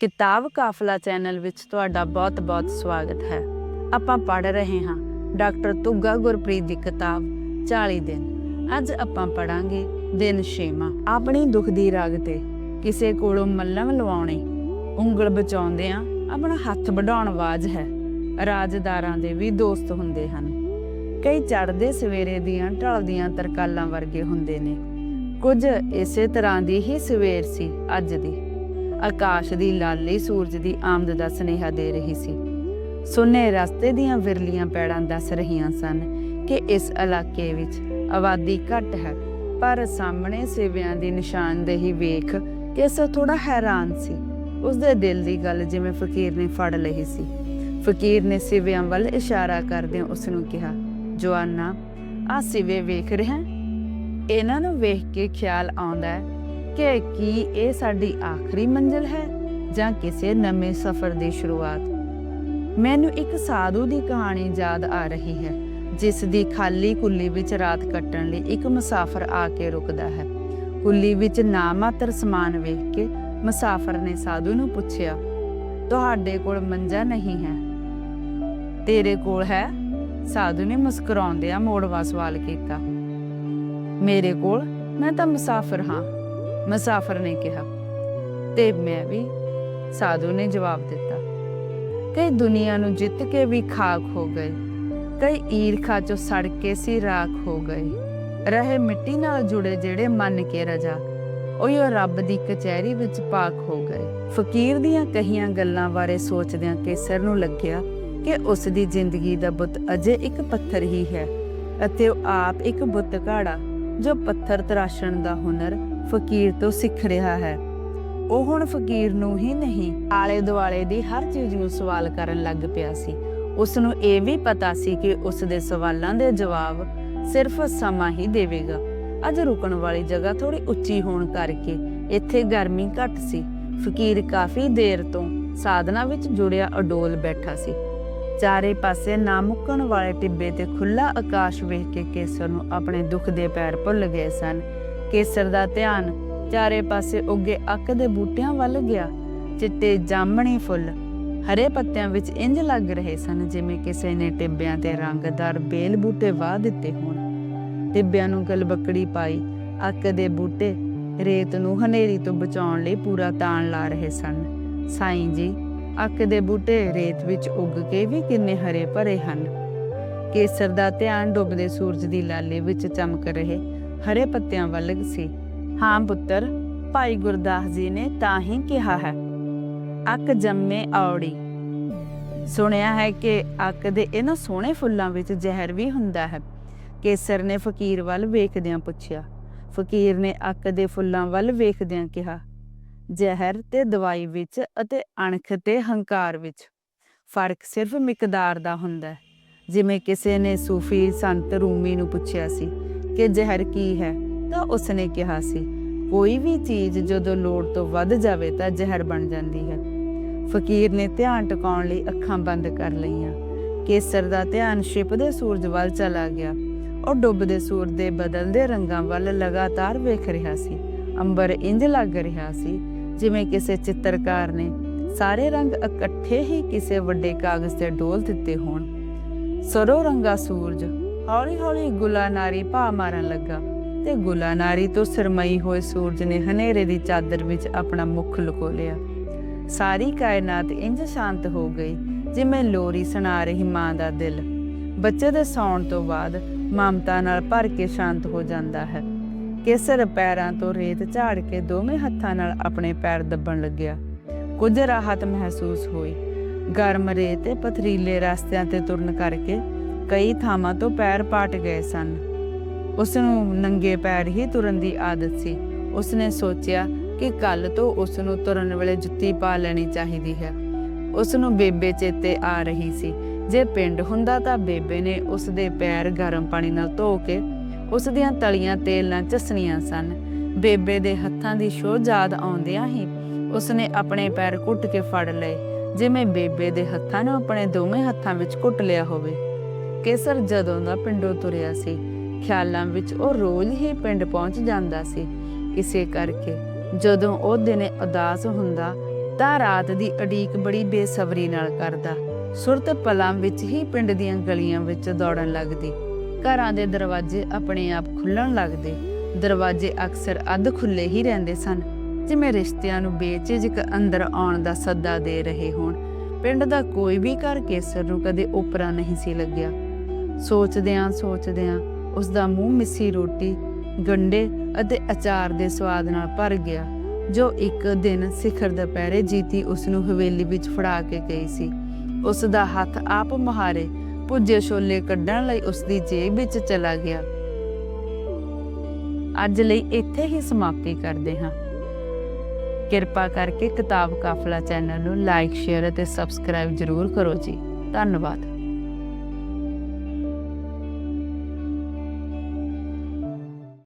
ਕਿਤਾਬ ਕਾਫਲਾ ਚੈਨਲ ਵਿੱਚ ਤੁਹਾਡਾ ਬਹੁਤ-ਬਹੁਤ ਸਵਾਗਤ ਹੈ। ਆਪਾਂ ਪੜ੍ਹ ਰਹੇ ਹਾਂ ਡਾਕਟਰ ਤੁੱਗਾ ਗੁਰਪ੍ਰੀਤ ਦੀ ਕਿਤਾਬ 40 ਦਿਨ। ਅੱਜ ਆਪਾਂ ਪੜਾਂਗੇ ਦਿਨ ਛੇਵਾਂ। ਆਪਣੀ ਦੁੱਖ ਦੀ ਰਾਗ ਤੇ ਕਿਸੇ ਕੋਲੋਂ ਮੱਲਮ ਲਵਾਉਣੀ। ਉਂਗਲ ਬਚਾਉਂਦਿਆਂ ਆਪਣਾ ਹੱਥ ਵਢਾਉਣ ਵਾਜ ਹੈ। ਰਾਜਦਾਰਾਂ ਦੇ ਵੀ ਦੋਸਤ ਹੁੰਦੇ ਹਨ। ਕਈ ਚੜਦੇ ਸਵੇਰੇ ਦੀਆਂ ਢਲਦੀਆਂ ਤਰਕਾਲਾਂ ਵਰਗੇ ਹੁੰਦੇ ਨੇ। ਕੁਝ ਇਸੇ ਤਰ੍ਹਾਂ ਦੀ ਹੀ ਸਵੇਰ ਸੀ ਅੱਜ ਦੀ। ਆਕਾਸ਼ ਦੀ ਲਾਲੀ ਸੂਰਜ ਦੀ ਆਮਦ ਦਾ ਸੁਨੇਹਾ ਦੇ ਰਹੀ ਸੀ। ਸੁਨੇ ਰਸਤੇ ਦੀਆਂ ਵਿਰਲੀਆਂ ਪੈੜਾਂ ਦੱਸ ਰਹੀਆਂ ਸਨ ਕਿ ਇਸ ਇਲਾਕੇ ਵਿੱਚ ਆਬਾਦੀ ਘੱਟ ਹੈ, ਪਰ ਸਾਹਮਣੇ ਸੇਵਿਆਂ ਦੀ ਨਿਸ਼ਾਨਦੇਹੀ ਵੇਖ ਕੇਸਰ ਥੋੜਾ ਹੈਰਾਨ ਸੀ। ਉਸਦੇ ਦਿਲ ਦੀ ਗੱਲ ਜਿਵੇਂ ਫਕੀਰ ਨੇ ਫੜ ਲਈ ਸੀ। ਫਕੀਰ ਨੇ ਸਿਵਿਆਂ ਵੱਲ ਇਸ਼ਾਰਾ ਕਰਦਿਆਂ ਉਸ ਨੂੰ ਕਿਹਾ, ਜਵਾਨਾ ਆ ਸਿਵੇ ਵੇਖ ਰਿਹਾ ਇਹਨਾਂ ਨੂੰ ਵੇਖ ਕੇ ਖਿਆਲ ਆਉਂਦਾ ਹੈ ਕਿ ਕੀ ਇਹ ਸਾਡੀ ਆਖਰੀ ਮੰਜ਼ਿਲ ਹੈ ਜਾਂ ਕਿਸੇ ਨਵੇਂ ਸਫ਼ਰ ਦੀ ਸ਼ੁਰੂਆਤ? ਮੈਨੂੰ ਇੱਕ ਸਾਧੂ ਦੀ ਕਹਾਣੀ ਯਾਦ ਆ ਰਹੀ ਹੈ, ਜਿਸ ਦੀ ਖਾਲੀ ਕੁੱਲੀ ਵਿੱਚ ਰਾਤ ਕੱਟਣ ਲਈ ਇੱਕ ਮੁਸਾਫਰ ਆ ਕੇ ਰੁਕਦਾ ਹੈ। ਕੁੱਲੀ ਵਿੱਚ ਨਾ ਮਾਤਰ ਸਮਾਨ ਵੇਖ ਕੇ ਮੁਸਾਫਰ ਨੇ ਸਾਧੂ ਨੂੰ ਪੁੱਛਿਆ, ਤੁਹਾਡੇ ਕੋਲ ਮੰਜਾ ਨਹੀਂ ਹੈ? ਤੇਰੇ ਕੋਲ ਹੈ? ਸਾਧੂ ਨੇ ਮੁਸਕਰਾਉਂਦਿਆਂ ਮੋੜਵਾ ਸਵਾਲ ਕੀਤਾ, ਮੇਰੇ ਕੋਲ? ਮੈਂ ਤਾਂ ਮੁਸਾਫਰ ਹਾਂ। ਮੁਸਾਫਰ ਨੇ ਕਿਹਾ। ਤੇ ਮੈਂ ਵੀ ਸਾਧੂ ਨੇ ਜਵਾਬ ਦਿੱਤਾ। ਕਈ ਦੁਨੀਆ ਨੂੰ ਜਿੱਤ ਕੇ ਵੀ ਖਾਕ ਹੋ ਗਏ। ਕਈ ਈਰਖਾ ਚੋਂ ਸੜ ਕੇ ਸੀ ਰਾਖ ਹੋ ਗਏ। ਰਹੇ ਮਿੱਟੀ ਨਾਲ ਜੁੜੇ ਜਿਹੜੇ ਮੰਨ ਕੇ ਰਜਾ ਉਹੀ ਰੱਬ ਦੀ ਕਚਹਿਰੀ ਵਿੱਚ ਪਾਕ ਹੋ ਗਏ। ਫਕੀਰ ਦੀਆਂ ਕਹੀਆਂ ਗੱਲਾਂ ਬਾਰੇ ਸੋਚਦਿਆਂ ਕੇਸਰ ਨੂੰ ਲੱਗਿਆ ਕਿ ਉਸ ਦੀ ਜ਼ਿੰਦਗੀ ਦਾ ਬੁੱਤ ਅਜੇ ਇੱਕ ਪੱਥਰ ਹੀ ਹੈ, ਅਤੇ ਉਹ ਆਪ ਇੱਕ ਬੁੱਤ ਘਾੜਾ, ਜੋ ਪੱਥਰ ਤਰਾਸ਼ਣ ਦਾ ਹੁਨਰ ਫਕੀਰ ਤੋਂ ਸਿੱਖ ਰਿਹਾ ਹੈ। ਉਹ ਹੁਣ ਫਕੀਰ ਨੂੰ ਹੀ ਨਹੀਂ ਆਲੇ ਦੁਆਲੇ ਦੀ ਹਰ ਚੀਜ਼ ਨੂੰ ਸਵਾਲ ਕਰਨ ਲੱਗ ਪਿਆ ਸੀ। ਉਸ ਨੂੰ ਇਹ ਵੀ ਪਤਾ ਸੀ ਕਿ ਉਸ ਦੇ ਸਵਾਲਾਂ ਦੇ ਜਵਾਬ ਸਿਰਫ ਸਮਾਂ ਹੀ ਦੇਵੇਗਾ। ਅੱਜ ਰੁਕਣ ਵਾਲੀ ਜਗ੍ਹਾ ਥੋੜੀ ਉੱਚੀ ਹੋਣ ਕਰਕੇ ਇੱਥੇ ਗਰਮੀ ਘੱਟ ਸੀ। ਫਕੀਰ ਕਾਫੀ ਦੇਰ ਤੋਂ ਸਾਧਨਾ ਵਿੱਚ ਜੁੜਿਆ ਅਡੋਲ ਬੈਠਾ ਸੀ। ਚਾਰੇ ਪਾਸੇ ਨਾ ਮੁੱਕਣ ਵਾਲੇ ਟਿੱਬੇ ਤੇ ਖੁੱਲਾ ਆਕਾਸ਼ ਵੇਖ ਕੇ ਕੇਸਰ ਨੂੰ ਆਪਣੇ ਦੁੱਖ ਦੇ ਪੈਰ ਭੁੱਲ ਗਏ ਸਨ। ਕੇਸਰ ਦਾ ਧਿਆਨ ਚਾਰੇ ਪਾਸੇ ਉੱਗੇ ਅੱਕ ਦੇ ਬੂਟਿਆਂ ਵੱਲ ਗਿਆ। ਚਿੱਟੇ ਜਾਮਣੀ ਫੁੱਲ ਹਰੇ ਪੱਤਿਆਂ ਵਿੱਚ ਇੰਜ ਲੱਗ ਰਹੇ ਸਨ ਜਿਵੇਂ ਕਿਸੇ ਨੇ ਟਿੱਬਿਆਂ ਤੇ ਰੰਗਦਾਰ ਬੇਲ ਬੂਟੇ ਵਾਹ ਦਿੱਤੇ ਹੋਣ। ਟਿੱਬਿਆਂ ਨੂੰ ਗਲਬਕੜੀ ਪਾਈ ਅੱਕ ਦੇ ਬੂਟੇ ਰੇਤ ਨੂੰ ਹਨੇਰੀ ਤੋਂ ਬਚਾਉਣ ਲਈ ਪੂਰਾ ਤਾਣ ਲਾ ਰਹੇ ਸਨ। ਸਾਈਂ ਜੀ, ਅੱਕ ਦੇ ਬੂਟੇ ਰੇਤ ਵਿੱਚ ਉੱਗ ਕੇ ਵੀ ਕਿੰਨੇ ਹਰੇ ਭਰੇ ਹਨ। ਕੇਸਰ ਦਾ ਧਿਆਨ ਡੁੱਬਦੇ ਸੂਰਜ ਦੀ ਲਾਲੇ ਵਿੱਚ ਚਮਕ ਰਹੇ ਹਰੇ ਪੱਤਿਆਂ ਵੱਲ ਸੀ। ਹਾਂ ਪੁੱਤਰ, ਭਾਈ ਗੁਰਦਾਸ ਜੀ ਨੇ ਤਾਂ ਹੀ ਕਿਹਾ ਹੈ। ਅੱਕ ਜੰਮੇ ਔੜੀ। ਸੁਣਿਆ ਹੈ ਕਿ ਅੱਕ ਦੇ ਇਹਨਾਂ ਸੋਹਣੇ ਫੁੱਲਾਂ ਵਿੱਚ ਜ਼ਹਿਰ ਵੀ ਹੁੰਦਾ ਹੈ। ਕੇਸਰ ਨੇ ਫਕੀਰ ਵੱਲ ਵੇਖਦਿਆਂ ਪੁੱਛਿਆ। ਫਕੀਰ ਨੇ ਅੱਕ ਦੇ ਫੁੱਲਾਂ ਵੱਲ ਵੇਖਦਿਆਂ ਕਿਹਾ, ਜ਼ਹਿਰ ਤੇ ਦਵਾਈ ਵਿੱਚ ਅਤੇ ਅਣਖ ਤੇ ਹੰਕਾਰ ਵਿੱਚ ਫ਼ਰਕ ਸਿਰਫ ਮਿਕਦਾਰ ਦਾ ਹੁੰਦਾ ਹੈ। ਜਿਵੇਂ ਕਿਸੇ ਨੇ ਸੂਫੀ ਸੰਤ ਰੂਮੀ ਨੂੰ ਪੁੱਛਿਆ ਸੀ ਕਿ ਜ਼ਹਿਰ ਕੀ ਹੈ, ਤਾਂ ਉਸਨੇ ਕਿਹਾ ਸੀ, ਕੋਈ ਵੀ ਚੀਜ਼ ਜਦੋਂ ਲੋੜ ਤੋਂ ਵੱਧ ਜਾਵੇ ਤਾਂ ਜ਼ਹਿਰ ਬਣ ਜਾਂਦੀ ਹੈ। ਫਕੀਰ ਨੇ ਧਿਆਨ ਟਿਕਾਉਣ ਲਈ ਅੱਖਾਂ ਬੰਦ ਕਰ ਲਈਆਂ। ਕੇਸਰ ਦਾ ਧਿਆਨ ਛਿਪਦੇ ਸੂਰਜ ਵੱਲ ਚਲਾ ਗਿਆ। ਉਹ ਡੁੱਬਦੇ ਸੂਰਜ ਦੇ ਬਦਲਦੇ ਰੰਗਾਂ ਵੱਲ ਲਗਾਤਾਰ ਵੇਖ ਰਿਹਾ ਸੀ। ਅੰਬਰ ਇੰਜ ਲੱਗ ਰਿਹਾ ਸੀ, ਜਿਵੇਂ ਕਿਸੇ ਚਿੱਤਰਕਾਰ ਨੇ ਸਾਰੇ ਰੰਗ ਇਕੱਠੇ ਹੀ ਕਿਸੇ ਵੱਡੇ ਕਾਗਜ਼ ਤੇ ਡੋਲ ਦਿੱਤੇ ਹੋਣ। ਸਰੋ ਰੰਗਾ ਸੂਰਜ ਹੌਲੀ-ਹੌਲੀ ਗੁਲਾਨਾਰੀ ਭਾ ਮਾਰਨ ਲੱਗਾ ਤੇ ਗੁਲਾਨਾਰੀ ਤੋਂ ਸਰਮਈ ਹੋਏ ਸੂਰਜ ਨੇ ਹਨੇਰੇ ਦੀ ਚਾਦਰ ਵਿੱਚ ਆਪਣਾ ਮੁਖ ਲੁਕੋ ਲਿਆ ਸਾਰੀ ਕਾਇਨਾਤ ਇੰਜ ਸ਼ਾਂਤ ਹੋ ਗਈ ਜਿਵੇਂ ਲੋਰੀ ਸੁਣਾ ਰਹੀ ਮਾਂ ਦਾ ਦਿਲ। ਬੱਚੇ ਦੇ ਸੌਣ ਤੋਂ ਬਾਅਦ ਮਮਤਾ ਨਾਲ ਭਰ ਕੇ ਸ਼ਾਂਤ ਹੋ ਜਾਂਦਾ ਹੈ। ਕੇਸਰ ਪੈਰਾਂ ਤੋਂ ਰੇਤ ਝਾੜ ਕੇ ਦੋਵੇਂ ਹੱਥਾਂ ਨਾਲ ਆਪਣੇ ਪੈਰ ਦੱਬਣ ਲੱਗਿਆ। ਕੁਝ ਰਾਹਤ ਮਹਿਸੂਸ ਹੋਈ। ਗਰਮ ਰੇਤ ਤੇ ਪਥਰੀਲੇ ਰਸਤਿਆਂ ਤੇ ਤੁਰਨ ਕਰਕੇ ਕਈ ਥਾਵਾਂ ਤੋਂ ਪੈਰ ਪਾਟ ਗਏ ਸਨ। ਉਸ ਨੂੰ ਨੰਗੇ ਪੈਰ ਹੀ ਤੁਰਨ ਦੀ ਆਦਤ ਸੀ। ਉਸ ਨੇ ਸੋਚਿਆ ਕਿ ਕੱਲ ਤੋਂ ਉਸ ਨੂੰ ਤੁਰਨ ਵੇਲੇ ਜੁੱਤੀ ਪਾ ਲੈਣੀ ਚਾਹੀਦੀ ਹੈ। ਉਸ ਨੂੰ ਬੇਬੇ ਚੇਤੇ ਆ ਰਹੀ ਸੀ। ਜੇ ਪਿੰਡ ਹੁੰਦਾ ਤਾਂ ਬੇਬੇ ਨੇ ਉਸ ਦੇ ਪੈਰ ਗਰਮ ਪਾਣੀ ਨਾਲ ਧੋ ਕੇ ਉਸ ਦੀਆਂ ਤਲੀਆਂ ਤੇਲ ਨਾਲ ਚਸਣੀਆਂ ਸਨ। ਬੇਬੇ ਦੇ ਹੱਥਾਂ ਦੀ ਸ਼ੋਹ ਯਾਦ ਆਉਂਦਿਆਂ ਹੀ ਉਸ ਨੇ ਆਪਣੇ ਪੈਰ ਘੁੱਟ ਕੇ ਫੜ ਲਏ। ਜਿਵੇਂ ਬੇਬੇ ਦੇ ਹੱਥਾਂ ਨੂੰ ਆਪਣੇ ਦੋਵੇਂ ਹੱਥਾਂ ਵਿੱਚ ਘੁੱਟ ਲਿਆ ਹੋਵੇ। ਕੇਸਰ ਜਦੋਂ ਦਾ ਪਿੰਡੋਂ ਤੁਰਿਆ ਸੀ, ਖਿਆਲਾਂ ਵਿੱਚ ਉਹ ਰੋਜ਼ ਹੀ ਪਿੰਡ ਪਹੁੰਚ ਜਾਂਦਾ ਸੀ। ਇਸੇ ਕਰਕੇ ਜਦੋਂ ਉਹ ਦਿਨੇ ਉਦਾਸ ਹੁੰਦਾ, ਤਾਂ ਰਾਤ ਦੀ ਅਡੀਕ ਬੜੀ ਬੇਸਬਰੀ ਨਾਲ ਕਰਦਾ। ਸੁਰਤ ਪਲਾਂ ਵਿੱਚ ਹੀ ਪਿੰਡ ਦੀਆਂ ਗਲੀਆਂ ਵਿੱਚ ਦੌੜਨ ਲੱਗਦੀ। ਘਰਾਂ ਦੇ ਦਰਵਾਜ਼ੇ ਆਪਣੇ ਆਪ ਖੁੱਲਣ ਲੱਗਦੇ। ਦਰਵਾਜ਼ੇ ਅਕਸਰ ਅੱਧ ਖੁੱਲੇ ਹੀ ਰਹਿੰਦੇ ਸਨ, ਜਿਵੇਂ ਰਿਸ਼ਤਿਆਂ ਨੂੰ ਬੇਚਿਜਕ ਅੰਦਰ ਆਉਣ ਦਾ ਸੱਦਾ ਦੇ ਰਹੇ ਹੋਣ। ਪਿੰਡ ਦਾ ਕੋਈ ਵੀ ਘਰ ਕੇਸਰ ਨੂੰ ਕਦੇ ਓਪਰਾ ਨਹੀਂ ਸੀ ਲੱਗਿਆ। ਸੋਚਦਿਆਂ ਸੋਚਦਿਆਂ ਉਸ ਦਾ ਮੂੰਹ ਮਿੱਸੀ ਰੋਟੀ, ਗੰਡੇ ਅਤੇ ਅਚਾਰ ਦੇ ਸਵਾਦ ਨਾਲ ਭਰ ਗਿਆ, ਜੋ ਇੱਕ ਦਿਨ ਸਿਖਰ ਦੁਪਹਿਰੇ ਜੀਤੀ ਉਸ ਨੂੰ ਹਵੇਲੀ ਵਿੱਚ ਫੜਾ ਕੇ ਗਈ ਸੀ। ਉਸ ਦਾ ਹੱਥ ਆਪ ਮੁਹਾਰੇ ਭੁੱਜੇ ਛੋਲੇ ਕੱਢਣ ਲਈ ਉਸ ਦੀ ਜੇਬ ਵਿੱਚ ਚਲਾ ਗਿਆ। ਅੱਜ ਲਈ ਇੱਥੇ ਹੀ ਸਮਾਪਤੀ ਕਰਦੇ ਹਾਂ। ਕਿਰਪਾ ਕਰਕੇ ਕਿਤਾਬ ਕਾਫਲਾ ਚੈਨਲ ਨੂੰ ਲਾਈਕ, ਸ਼ੇਅਰ ਅਤੇ ਸਬਸਕ੍ਰਾਈਬ ਜ਼ਰੂਰ ਕਰੋ ਜੀ। ਧੰਨਵਾਦ।